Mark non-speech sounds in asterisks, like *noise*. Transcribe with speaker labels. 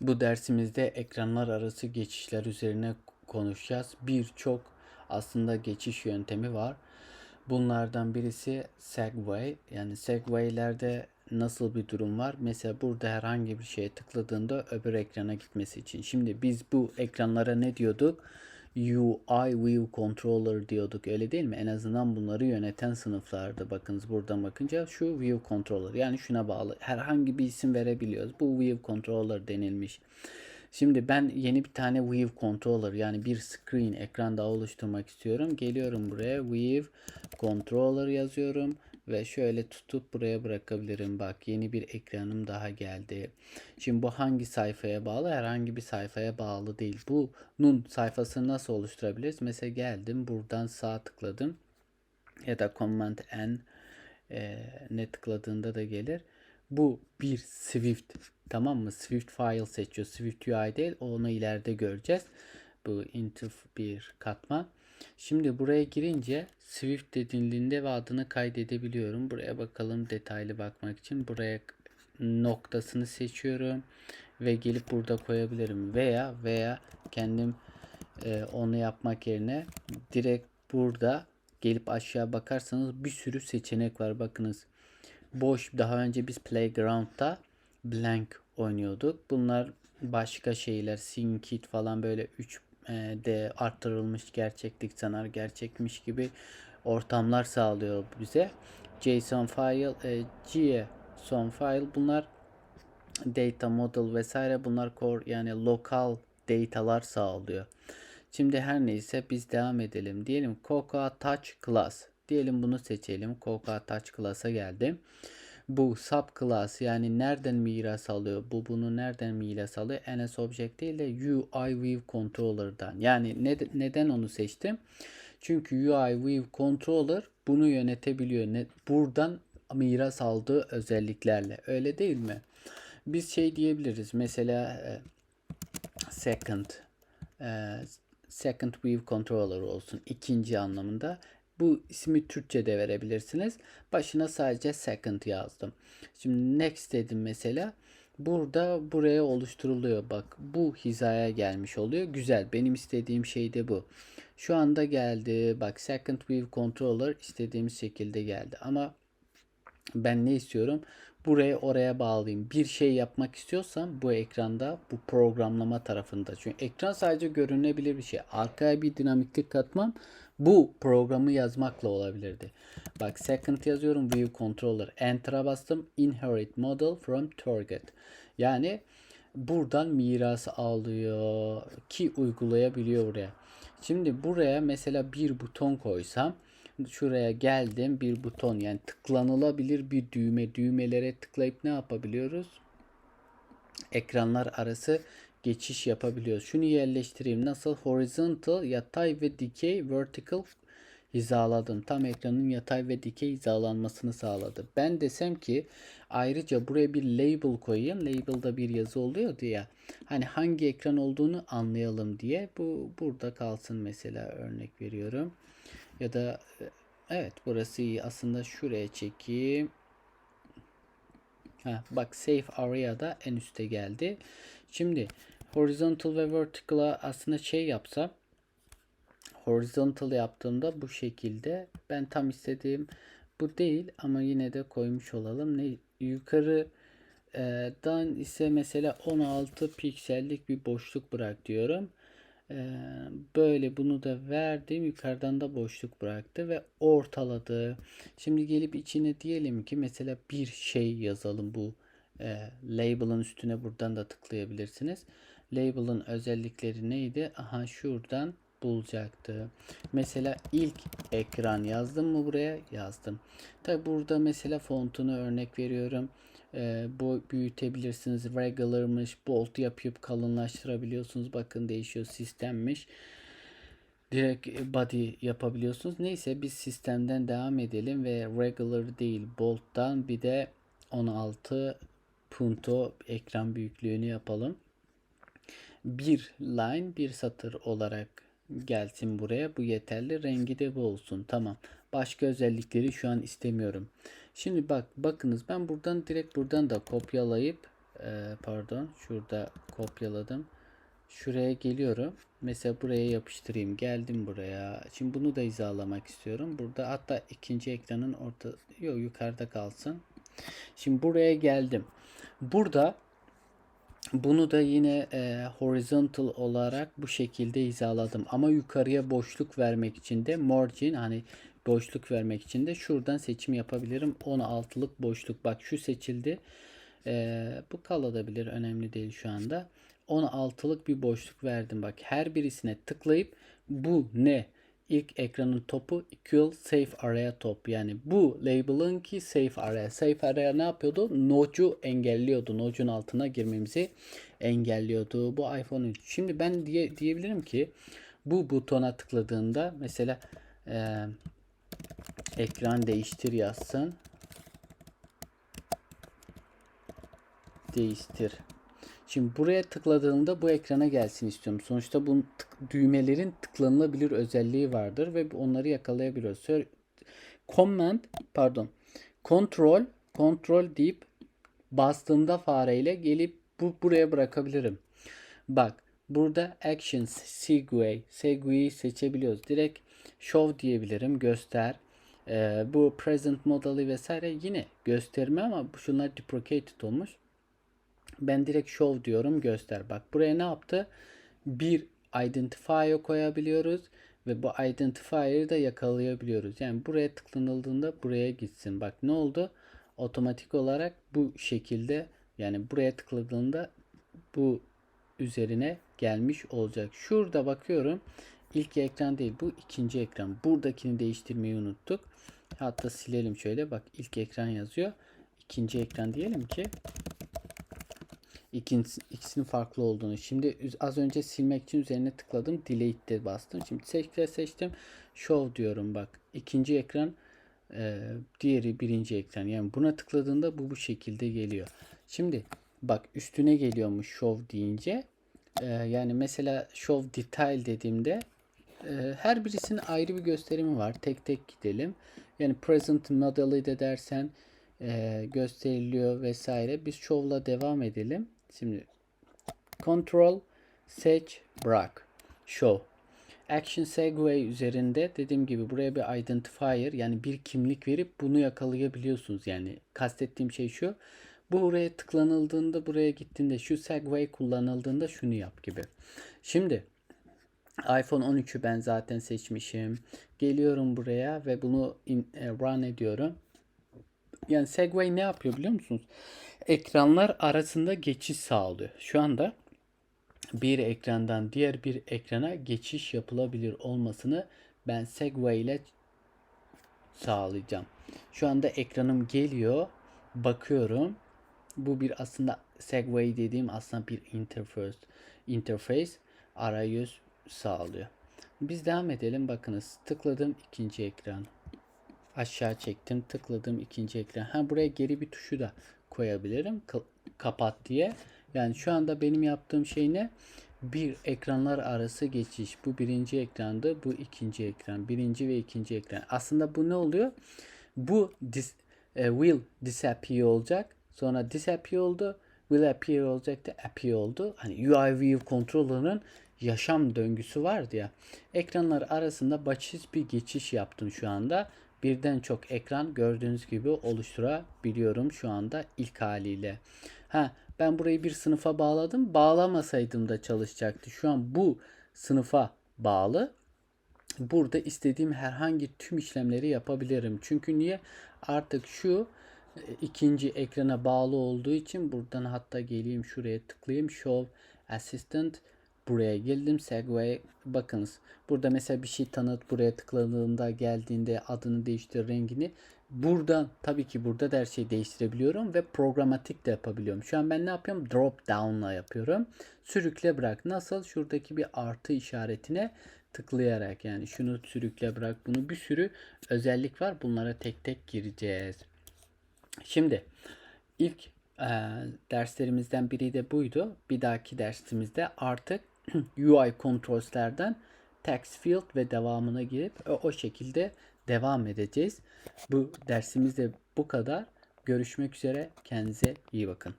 Speaker 1: Bu dersimizde ekranlar arası geçişler üzerine konuşacağız. Birçok aslında geçiş yöntemi var. Bunlardan birisi Segway. Yani Segway'lerde nasıl bir durum var? Mesela burada herhangi bir şeye tıkladığında öbür ekrana gitmesi için. Şimdi biz bu ekranlara ne diyorduk? UI View Controller diyorduk öyle değil mi? En azından bunları yöneten sınıflarda bakınız buradan bakınca şu View Controller yani şuna bağlı herhangi bir isim verebiliyoruz. Bu View Controller denilmiş. Şimdi ben yeni bir tane View Controller yani bir screen ekran daha oluşturmak istiyorum. Geliyorum buraya View Controller yazıyorum ve şöyle tutup buraya bırakabilirim. Bak yeni bir ekranım daha geldi. Şimdi bu hangi sayfaya bağlı? Herhangi bir sayfaya bağlı değil. Bunun sayfasını nasıl oluşturabiliriz? Mesela geldim buradan sağ tıkladım ya da Command N e, ne tıkladığında da gelir. Bu bir Swift tamam mı? Swift file seçiyor. Swift UI değil. Onu ileride göreceğiz. Bu into bir katman. Şimdi buraya girince Swift denildiğinde ve adını kaydedebiliyorum. Buraya bakalım detaylı bakmak için. Buraya noktasını seçiyorum ve gelip burada koyabilirim veya veya kendim e, onu yapmak yerine direkt burada gelip aşağı bakarsanız bir sürü seçenek var bakınız boş daha önce biz playground'da blank oynuyorduk bunlar başka şeyler syncit falan böyle 3 de arttırılmış gerçeklik sanar gerçekmiş gibi ortamlar sağlıyor bize. JSON file, e, JSON file bunlar data model vesaire bunlar core yani lokal datalar sağlıyor. Şimdi her neyse biz devam edelim. Diyelim Cocoa Touch Class. Diyelim bunu seçelim. Cocoa Touch Class'a geldim. Bu sub class yani nereden miras alıyor? Bu bunu nereden miras alıyor? NS Object değil de UI View Controller'dan. Yani ne, neden onu seçtim? Çünkü UI View Controller bunu yönetebiliyor. Ne, buradan miras aldığı özelliklerle. Öyle değil mi? Biz şey diyebiliriz. Mesela e, second e, second view controller olsun ikinci anlamında. Bu ismi Türkçe de verebilirsiniz. Başına sadece second yazdım. Şimdi next dedim mesela. Burada buraya oluşturuluyor. Bak bu hizaya gelmiş oluyor. Güzel. Benim istediğim şey de bu. Şu anda geldi. Bak second view controller istediğimiz şekilde geldi. Ama ben ne istiyorum? Buraya oraya bağlayayım. Bir şey yapmak istiyorsam bu ekranda bu programlama tarafında. Çünkü ekran sadece görünebilir bir şey. Arkaya bir dinamiklik katmam bu programı yazmakla olabilirdi. Bak second yazıyorum view controller. Enter'a bastım. Inherit model from target. Yani buradan miras alıyor ki uygulayabiliyor buraya. Şimdi buraya mesela bir buton koysam şuraya geldim bir buton yani tıklanılabilir bir düğme düğmelere tıklayıp ne yapabiliyoruz? Ekranlar arası geçiş yapabiliyoruz. Şunu yerleştireyim. Nasıl? Horizontal, yatay ve dikey, vertical hizaladım. Tam ekranın yatay ve dikey hizalanmasını sağladı. Ben desem ki ayrıca buraya bir label koyayım. Label'da bir yazı oluyor diye. Hani hangi ekran olduğunu anlayalım diye. Bu burada kalsın mesela örnek veriyorum. Ya da evet burası iyi. Aslında şuraya çekeyim. Ha, bak Safe Area'da en üste geldi. Şimdi horizontal ve vertical'a aslında şey yapsam horizontal yaptığımda bu şekilde ben tam istediğim bu değil ama yine de koymuş olalım. Ne yukarı dan ise mesela 16 piksellik bir boşluk bırak diyorum. Böyle bunu da verdim. Yukarıdan da boşluk bıraktı ve ortaladı. Şimdi gelip içine diyelim ki mesela bir şey yazalım bu e, label'ın üstüne buradan da tıklayabilirsiniz. Label'ın özellikleri neydi? Aha şuradan bulacaktı. Mesela ilk ekran yazdım mı buraya? Yazdım. Tabi burada mesela fontunu örnek veriyorum. E, bu büyütebilirsiniz. Regular'mış. Bold yapıp kalınlaştırabiliyorsunuz. Bakın değişiyor sistemmiş. Direkt body yapabiliyorsunuz. Neyse biz sistemden devam edelim ve regular değil bold'dan bir de 16 punto ekran büyüklüğünü yapalım. Bir line bir satır olarak gelsin buraya. Bu yeterli. Rengi de bu olsun. Tamam. Başka özellikleri şu an istemiyorum. Şimdi bak bakınız ben buradan direkt buradan da kopyalayıp e, pardon şurada kopyaladım. Şuraya geliyorum. Mesela buraya yapıştırayım. Geldim buraya. Şimdi bunu da hizalamak istiyorum. Burada hatta ikinci ekranın orta yok yukarıda kalsın. Şimdi buraya geldim. Burada bunu da yine e, horizontal olarak bu şekilde hizaladım. Ama yukarıya boşluk vermek için de margin hani boşluk vermek için de şuradan seçim yapabilirim. 16'lık boşluk. Bak şu seçildi. E, bu kalabilir. Önemli değil şu anda. 16'lık bir boşluk verdim. Bak her birisine tıklayıp bu ne? İlk ekranın topu equal safe area top. Yani bu label'ın ki safe area. Safe area ne yapıyordu? Node'u engelliyordu. Node'un altına girmemizi engelliyordu. Bu iPhone 3. Şimdi ben diye, diyebilirim ki bu butona tıkladığında mesela e, ekran değiştir yazsın. Değiştir. Şimdi buraya tıkladığımda bu ekrana gelsin istiyorum. Sonuçta bu tık, düğmelerin tıklanılabilir özelliği vardır ve onları yakalayabiliyoruz. Command pardon control control deyip bastığımda fareyle gelip bu buraya bırakabilirim. Bak burada actions segue segue'yi seçebiliyoruz. Direkt show diyebilirim göster. Ee, bu present modeli vesaire yine gösterme ama şunlar deprecated olmuş. Ben direkt show diyorum göster. Bak buraya ne yaptı? Bir identifier koyabiliyoruz ve bu identifier'ı da yakalayabiliyoruz. Yani buraya tıklanıldığında buraya gitsin. Bak ne oldu? Otomatik olarak bu şekilde yani buraya tıkladığında bu üzerine gelmiş olacak. Şurada bakıyorum. İlk ekran değil bu ikinci ekran. Buradakini değiştirmeyi unuttuk. Hatta silelim şöyle. Bak ilk ekran yazıyor. İkinci ekran diyelim ki İkincisi, ikisinin farklı olduğunu. Şimdi az önce silmek için üzerine tıkladım. Delete'de bastım. Şimdi seçte seçtim. Show diyorum bak. İkinci ekran e, diğeri birinci ekran. Yani buna tıkladığında bu bu şekilde geliyor. Şimdi bak üstüne geliyormuş show deyince. E, yani mesela show detail dediğimde e, her birisinin ayrı bir gösterimi var. Tek tek gidelim. Yani present model'i de dersen e, gösteriliyor vesaire. Biz show'la devam edelim. Şimdi Control seç bırak. Show. Action segue üzerinde dediğim gibi buraya bir identifier yani bir kimlik verip bunu yakalayabiliyorsunuz. Yani kastettiğim şey şu. Bu buraya tıklanıldığında buraya gittiğinde şu segue kullanıldığında şunu yap gibi. Şimdi iPhone 13'ü ben zaten seçmişim. Geliyorum buraya ve bunu in, e, run ediyorum. Yani Segway ne yapıyor biliyor musunuz? Ekranlar arasında geçiş sağlıyor. Şu anda bir ekrandan diğer bir ekrana geçiş yapılabilir olmasını ben Segway ile sağlayacağım. Şu anda ekranım geliyor. Bakıyorum. Bu bir aslında Segway dediğim aslında bir interface. Interface arayüz sağlıyor. Biz devam edelim. Bakınız tıkladım ikinci ekran aşağı çektim tıkladım ikinci ekran. Ha buraya geri bir tuşu da koyabilirim. Kapat diye. Yani şu anda benim yaptığım şey ne? Bir ekranlar arası geçiş. Bu birinci ekrandı. Bu ikinci ekran. Birinci ve ikinci ekran. Aslında bu ne oluyor? Bu dis, e, will disappear olacak. Sonra disappear oldu. Will appear olacak da appear oldu. Hani UI view controller'ın yaşam döngüsü vardı ya. Ekranlar arasında basit bir geçiş yaptım şu anda birden çok ekran gördüğünüz gibi oluşturabiliyorum şu anda ilk haliyle. Ha ben burayı bir sınıfa bağladım. Bağlamasaydım da çalışacaktı. Şu an bu sınıfa bağlı. Burada istediğim herhangi tüm işlemleri yapabilirim. Çünkü niye? Artık şu e, ikinci ekrana bağlı olduğu için buradan hatta geleyim şuraya tıklayayım. Show Assistant buraya geldim. Segway bakınız. Burada mesela bir şey tanıt buraya tıkladığında geldiğinde adını değiştir rengini. Buradan tabii ki burada da her şeyi değiştirebiliyorum ve programatik de yapabiliyorum. Şu an ben ne yapıyorum? Drop down'la yapıyorum. Sürükle bırak. Nasıl? Şuradaki bir artı işaretine tıklayarak yani şunu sürükle bırak. Bunu bir sürü özellik var. Bunlara tek tek gireceğiz. Şimdi ilk e, derslerimizden biri de buydu. Bir dahaki dersimizde artık *clears throat* UI controls'lerden text field ve devamına girip o, o şekilde devam edeceğiz. Bu dersimiz de bu kadar. Görüşmek üzere. Kendinize iyi bakın.